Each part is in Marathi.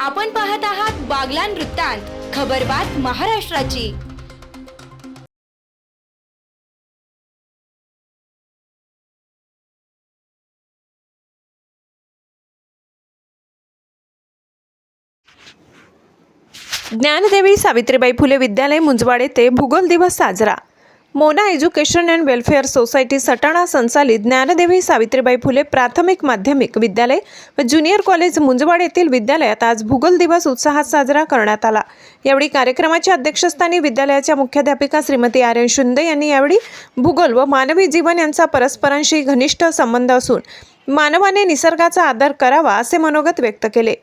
आपण पाहत आहात बागलान वृत्तांत खबरबात महाराष्ट्राची. ज्ञानदेवी सावित्रीबाई फुले विद्यालय मुंजवाड येथे भूगोल दिवस साजरा. Mona education and welfare society Satana संचालित ज्ञानदेवी सावित्रीबाई फुले प्राथमिक माध्यमिक विद्यालय व ज्युनियर कॉलेज मुंजवाड येथील विद्यालयात आज भूगोल दिवस उत्साहात साजरा करण्यात आला. यावेळी कार्यक्रमाच्या अध्यक्षस्थानी विद्यालयाच्या मुख्याध्यापिका श्रीमती आर्यन शुंदे यांनी यावेळी भूगोल व मानवी जीवन यांचा परस्परांशी घनिष्ठ संबंध असून मानवाने निसर्गाचा आदर करावा असे मनोगत व्यक्त केले.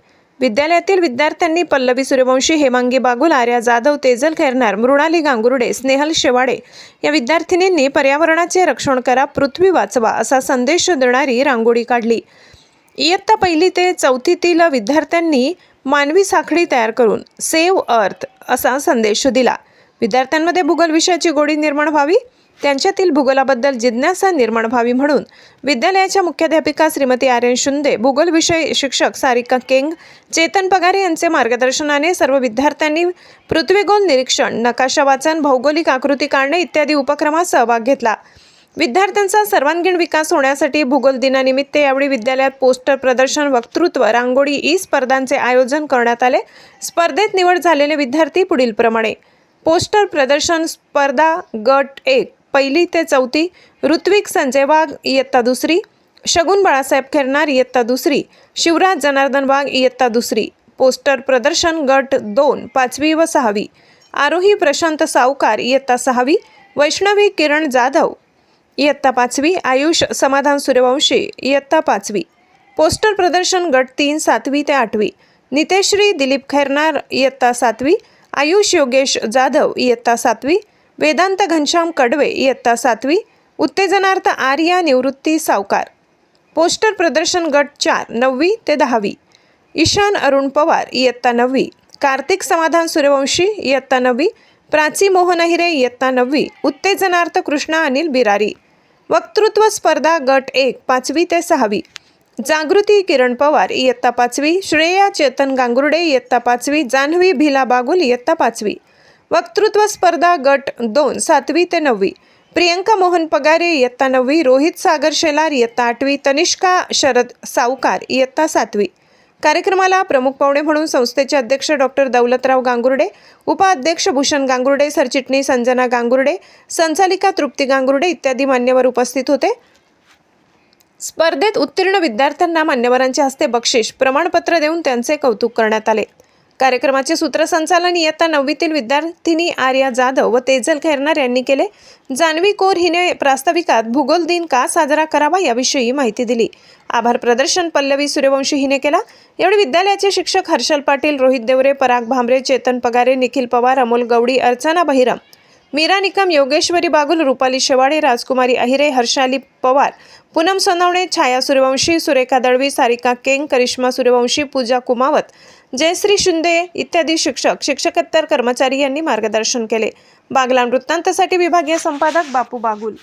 विद्यालयातील विद्यार्थ्यांनी पल्लवी सूर्यवंशी हेमांगी बागुल आर्या जाधव तेजल खैरनार मृणाली गांगुर्डे स्नेहल शेवाडे या विद्यार्थिनींनी पर्यावरणाचे रक्षण करा पृथ्वी वाचवा असा संदेश देणारी रांगोळी काढली. इयत्ता पहिली ते चौथीतील विद्यार्थ्यांनी मानवी साखळी तयार करून सेव्ह अर्थ असा संदेश दिला. विद्यार्थ्यांमध्ये भूगोल विषयाची गोडी निर्माण व्हावी? त्यांच्यातील भूगोलाबद्दल जिज्ञासा निर्माण व्हावी म्हणून विद्यालयाच्या मुख्याध्यापिका श्रीमती आर्यन शुंदे भूगोल विषय शिक्षक सारिका केंग चेतन पगारे यांचे मार्गदर्शनाने सर्व विद्यार्थ्यांनी पृथ्वीगोल निरीक्षण नकाशा वाचन भौगोलिक आकृती काढणे इत्यादी उपक्रमात सहभाग घेतला. विद्यार्थ्यांचा सर्वांगीण विकास होण्यासाठी भूगोल दिनानिमित्त यावेळी विद्यालयात पोस्टर प्रदर्शन वक्तृत्व रांगोळी ई स्पर्धांचे आयोजन करण्यात आले. स्पर्धेत निवड झालेले विद्यार्थी पुढीलप्रमाणे. पोस्टर प्रदर्शन स्पर्धा गट एक पहिली ते चौथी ऋत्विक संजय वाघ इयत्ता दुसरी शगुन बाळासाहेब खेरनार इयत्ता दुसरी शिवराज जनार्दन वाघ इयत्ता दुसरी. पोस्टर प्रदर्शन गट दोन पाचवी व सहावी. आरोही प्रशांत सावकार इयत्ता सहावी. वैष्णवी किरण जाधव इयत्ता पाचवी. आयुष समाधान सूर्यवंशी इयत्ता पाचवी. पोस्टर प्रदर्शन गट तीन सातवी ते आठवी. नितेश्री दिलीप खैरनार इयत्ता सातवी. आयुष योगेश जाधव इयत्ता सातवी. वेदांत घनश्याम कडवे इयत्ता सातवी उत्तेजनार्थ आर्या निवृत्ती सावकार. पोस्टर प्रदर्शन गट चार नववी ते दहावी. ईशान अरुण पवार इयत्ता नववी. कार्तिक समाधान सूर्यवंशी इयत्ता नववी. प्राची मोहन अहिरे इयत्ता नववी. उत्तेजनार्थ कृष्णा अनिल बिरारी. वक्तृत्व स्पर्धा गट एक पाचवी ते सहावी. जागृती किरण पवार इयत्ता पाचवी. श्रेया चेतन गांगुर्डे इयत्ता पाचवी. जान्हवी भिला बागुल इयत्ता पाचवी. वक्तृत्व स्पर्धा गट दोन सातवी ते नववी. प्रियंका मोहन पगारे इयत्ता नववी. रोहित सागर शेलार इयत्ता आठवी. तनिष्का शरद सावकार इयत्ता सातवी. कार्यक्रमाला प्रमुख पाहुणे म्हणून संस्थेचे अध्यक्ष डॉक्टर दौलतराव गांगुर्डे उपाध्यक्ष भूषण गांगुर्डे सरचिटणीस संजना गांगुर्डे संचालिका तृप्ती गांगुर्डे इत्यादी मान्यवर उपस्थित होते. स्पर्धेत उत्तीर्ण विद्यार्थ्यांना मान्यवरांच्या हस्ते बक्षीस प्रमाणपत्र देऊन त्यांचे कौतुक करण्यात आले. कार्यक्रमाचे सूत्रसंचालन इयत्ता नववीतील विद्यार्थिनी आर्या जाधव व तेजल खैरनार यांनी केले. जान्हवी कोर हिने प्रास्ताविकात भूगोल दिन का साजरा करावा याविषयी माहिती दिली. आभार प्रदर्शन पल्लवी सूर्यवंशी हिने केला. यावेळी विद्यालयाचे शिक्षक हर्षल पाटील रोहित देवरे पराग भांबरे चेतन पगारे निखिल पवार अमोल गवडी अर्चना बहिरम मीरा निकम योगेश्वरी बागुल रुपाली शेवाडे राजकुमारी अहिरे हर्षाली पवार पूनम सोनवणे छाया सूर्यवंशी सुरेखा दळवी सारिका केंग करिश्मा सूर्यवंशी पूजा कुमावत जयश्री शिंदे इत्यादी शिक्षक शिक्षकोत्तर कर्मचारी यांनी मार्गदर्शन केले. बागलाम वृत्तांतसाठी विभागीय संपादक बापू बागुल.